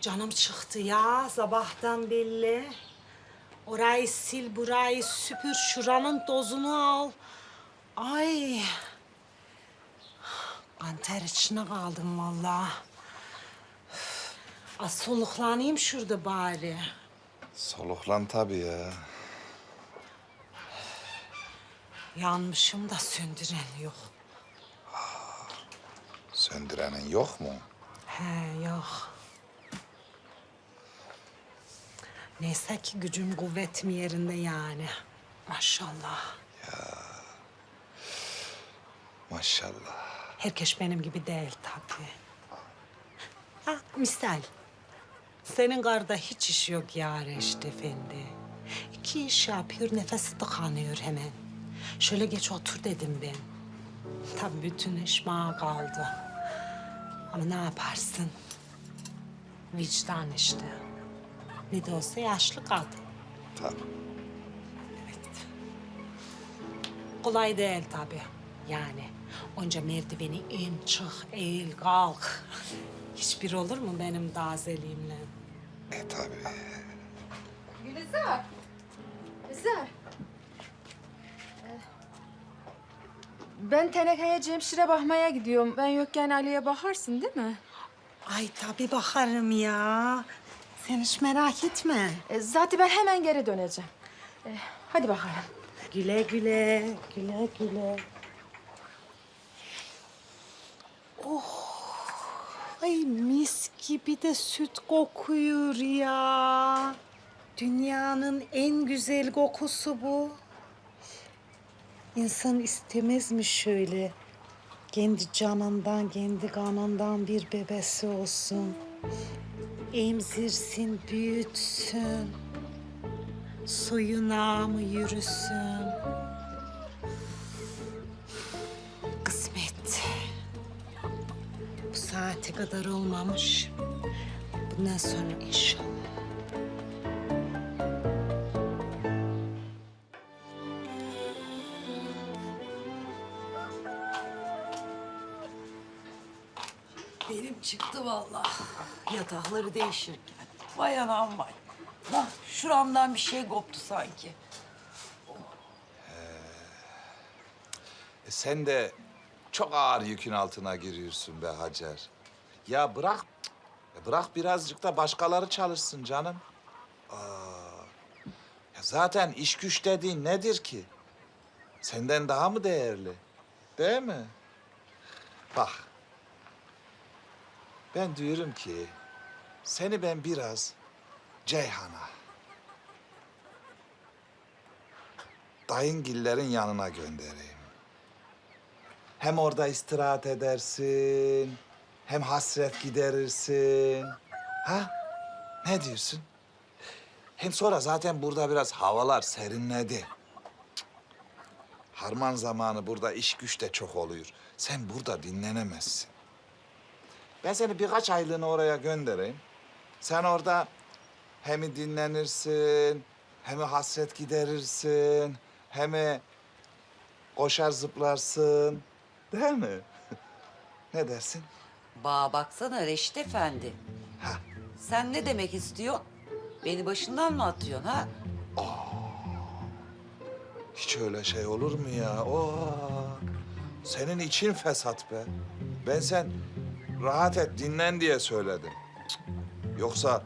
Canım çıktı ya sabahtan belli. Orayı sil, burayı süpür, şuranın tozunu al. Ay. Kanter içine kaldım vallahi. Üf. Az soluklanayım şurada bari. Soluklan tabii ya. Yanmışım da söndüren yok. Söndürenin yok mu? He yok. Neyse ki gücüm kuvvetim yerinde yani. Maşallah. Maşallah. Herkes benim gibi değil tabii. Ha, misal. Senin karda hiç iş yok ya Reşit Efendi. İki iş yapıyor, nefesi tıkanıyor hemen. Şöyle geç otur dedim ben. Tabii bütün iş bana kaldı. Ama ne yaparsın? Vicdan işte. Ne de olsa yaşlı kadın. Tabii. Evet. Kolay değil tabii. Yani onca merdiveni in, çık, eğil, kalk. Hiçbir olur mu benim dazeliğimle? E tabii. Gülizar. Gülizar. Ee, Ben tenekeye Cemşir'e bakmaya gidiyorum. Ben yokken Ali'ye bakarsın değil mi? Ay tabii bakarım ya. Sen hiç merak etme. E, zaten ben hemen geri döneceğim. E, hadi bakalım. Güle güle, güle güle. Oh, ay mis gibi de süt kokuyor ya. Dünyanın en güzel kokusu bu. İnsan istemez mi şöyle? Kendi canından, kendi kanından bir bebesi olsun. Emzirsin, büyütsün. Soyuna mı yürüsün? Kısmet. Bu saate kadar olmamış. Bundan sonra inşallah. Çıktı vallahi. Yatakları değişirken. Vay anam vay. Hah, şuramdan bir şey koptu sanki. E sen de çok ağır yükün altına giriyorsun be Hacer. Ya bırak, bırak birazcık da başkaları çalışsın canım. Aa, ya zaten iş güç dediğin nedir ki? Senden daha mı değerli? Değil mi? Bak. Ben diyorum ki seni ben biraz Ceyhan'a, dayıngillerin yanına göndereyim. Hem orada istirahat edersin, hem hasret giderirsin. Ha? Ne diyorsun? Hem sonra zaten burada biraz havalar serinledi. Harman zamanı burada iş güç de çok oluyor. Sen burada dinlenemezsin. Ben seni birkaç aylığına oraya göndereyim. Sen orada hem dinlenirsin, hem hasret giderirsin, hem koşar zıplarsın. Değil mi? ne dersin? Bağa baksana Reşit Efendi. Ha. Sen ne demek istiyorsun? Beni başından mı atıyorsun ha? Hiç öyle şey olur mu ya? Oo, senin için fesat be. Ben sen rahat et, dinlen diye söyledim. Cık. Yoksa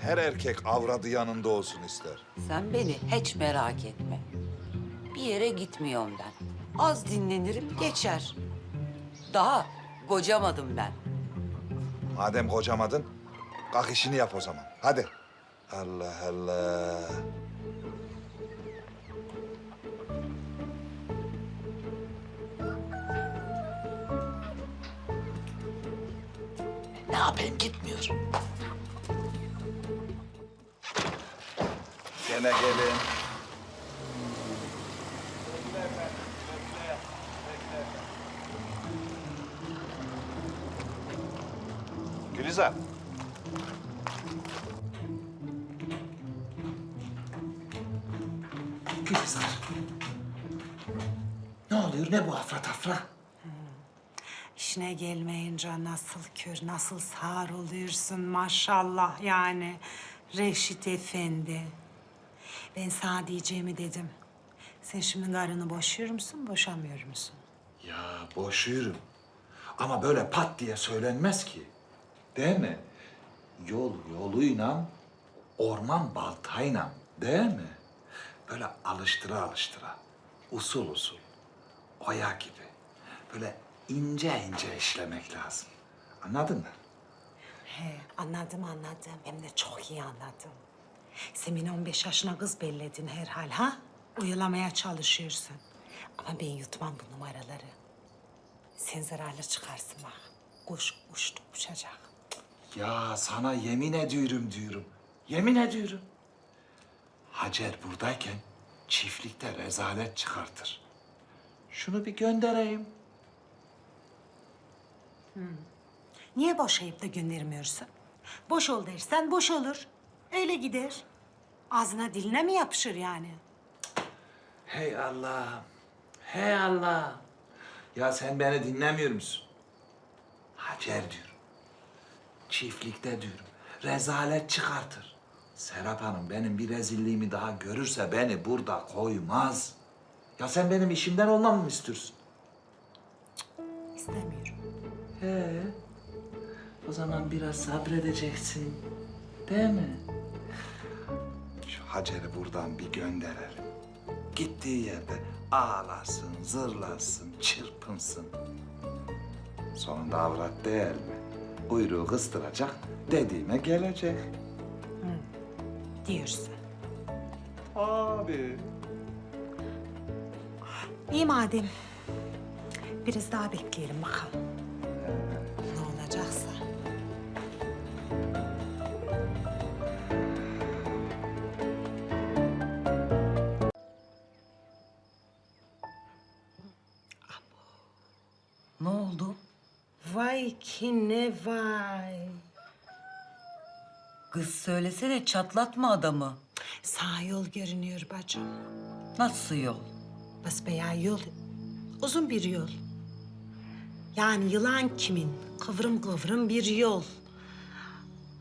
her erkek avradı yanında olsun ister. Sen beni hiç merak etme. Bir yere gitmiyorum ben. Az dinlenirim geçer. Daha kocamadım ben. Madem kocamadın, kalk işini yap o zaman. Hadi. Allah Allah. Yapayım gitmiyor. Gene gelin. Gülizar. Gülizar. Ne oluyor? Ne bu afra tafra? İşine gelmeyince nasıl kör, nasıl sağır oluyorsun maşallah yani. Reşit Efendi. Ben sana diyeceğimi dedim. Sen şimdi karını boşuyor musun, boşamıyor musun? Ya boşuyorum. Ama böyle pat diye söylenmez ki. Değil mi? Yol yoluyla, orman baltayla. Değil mi? Böyle alıştıra alıştıra, usul usul, oya gibi. Böyle ince ince işlemek lazım. Anladın mı? He, anladım anladım. Hem de çok iyi anladım. Sen beni 15 yaşına kız belledin herhal ha? Uyalamaya çalışıyorsun. Ama ben yutmam bu numaraları. Sen zararlı çıkarsın bak. Kuş uçtu uçacak. Ya sana yemin ediyorum diyorum. Yemin ediyorum. Hacer buradayken çiftlikte rezalet çıkartır. Şunu bir göndereyim. Niye boşayıp da göndermiyorsun? Boş ol dersen boş olur. Öyle gider. Ağzına diline mi yapışır yani? Hey Allah'ım. Hey Allah'ım. Ya sen beni dinlemiyor musun? Hacer diyorum. Çiftlikte diyorum. Rezalet çıkartır. Serap Hanım benim bir rezilliğimi daha görürse beni burada koymaz. Ya sen benim işimden olmamı mı istiyorsun? İstemiyorum. He. O zaman biraz sabredeceksin. Değil mi? Şu Hacer'i buradan bir gönderelim. Gittiği yerde ağlasın, zırlasın, çırpınsın. Sonunda avrat değil mi? Kuyruğu kıstıracak, dediğime gelecek. Diyorsun. Abi. İyi madem. Biraz daha bekleyelim bakalım. Ki ne vay. Kız söylesene çatlatma adamı. Sağ yol görünüyor bacım. Nasıl yol? Basbayağı yol. Uzun bir yol. Yani yılan kimin? Kıvrım kıvrım bir yol.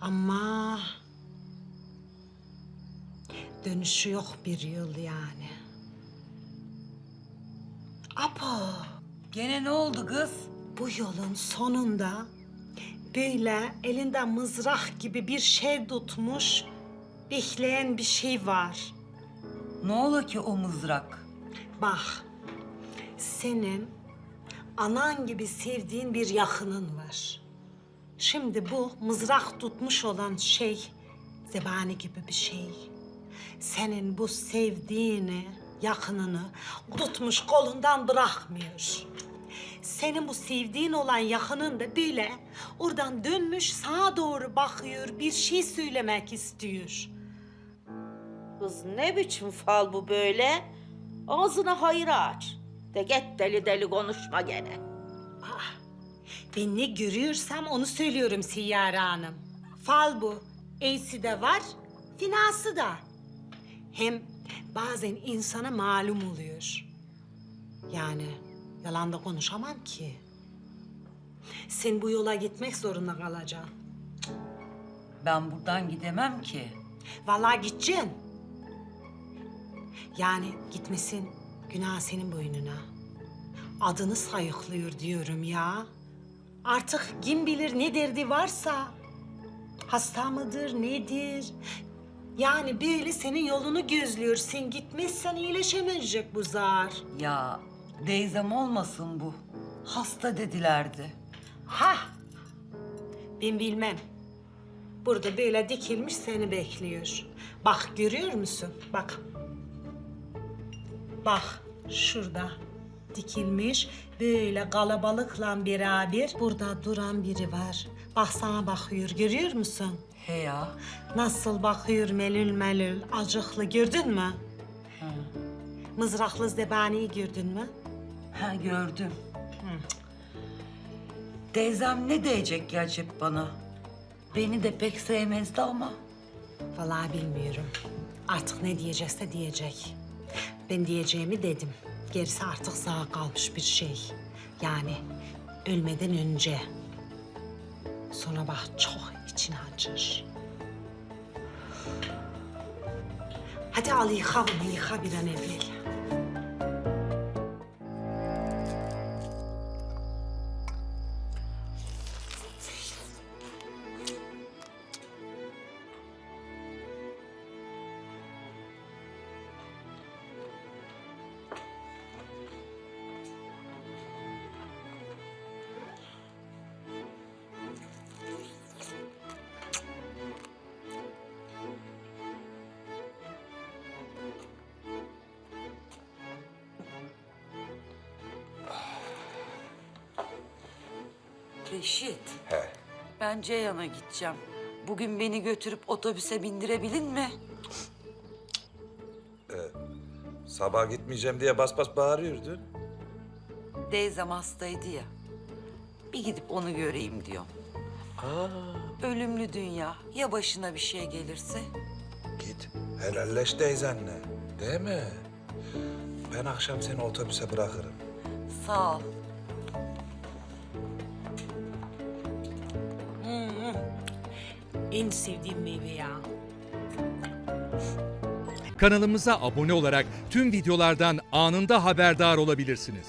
Ama... Dönüşü yok bir yol yani. Apo, Gene ne oldu kız? Bu yolun sonunda böyle elinde mızrak gibi bir şey tutmuş, bekleyen bir şey var. Ne ola ki o mızrak? Bak, senin anan gibi sevdiğin bir yakının var. Şimdi bu mızrak tutmuş olan şey zebani gibi bir şey. Senin bu sevdiğini, yakınını tutmuş kolundan bırakmıyor. Senin bu sevdiğin olan yakının da böyle oradan dönmüş sağa doğru bakıyor, bir şey söylemek istiyor. Kız ne biçim fal bu böyle? Ağzını hayır aç. De git deli deli konuşma gene. Ah, ben ne görüyorsam onu söylüyorum Siyyare Hanım. Fal bu. İyisi de var, finası da. Hem bazen insana malum oluyor. Yani yalan da konuşamam ki. Sen bu yola gitmek zorunda kalacaksın. Ben buradan gidemem ki. Vallahi gideceksin. Yani gitmesin günah senin boynuna. Adını sayıklıyor diyorum ya. Artık kim bilir ne derdi varsa. Hasta mıdır, nedir? Yani böyle senin yolunu gözlüyor. Sen gitmezsen iyileşemeyecek bu zar. Ya teyzem olmasın bu. Hasta dedilerdi. Ha! Ben bilmem. Burada böyle dikilmiş seni bekliyor. Bak görüyor musun? Bak. Bak şurada dikilmiş böyle kalabalıkla beraber burada duran biri var. Bak sana bakıyor görüyor musun? He ya. Nasıl bakıyor melül melül acıklı gördün mü? Mızraklı zebaniyi gördün mü? Ha gördüm. Teyzem ne diyecek acaba bana? Beni de pek sevmezdi ama. Vallahi bilmiyorum. Artık ne diyecekse diyecek. Ben diyeceğimi dedim. Gerisi artık sağ kalmış bir şey. Yani ölmeden önce. Sonra bak çok için acır. Hadi al yıka bunu, yıka bir an evvel. Reşit, He. ben Ceyhan'a gideceğim. Bugün beni götürüp otobüse bindirebilin mi? Sabah gitmeyeceğim diye bas bas bağırıyordun. Teyzem hastaydı ya. Bir gidip onu göreyim diyorum. Ölümlü dünya. Ya başına bir şey gelirse? Git helalleş teyzenle. Değil mi? Ben akşam seni otobüse bırakırım. Sağ ol. En sevdiğim meyve ya. Kanalımıza abone olarak tüm videolardan anında haberdar olabilirsiniz.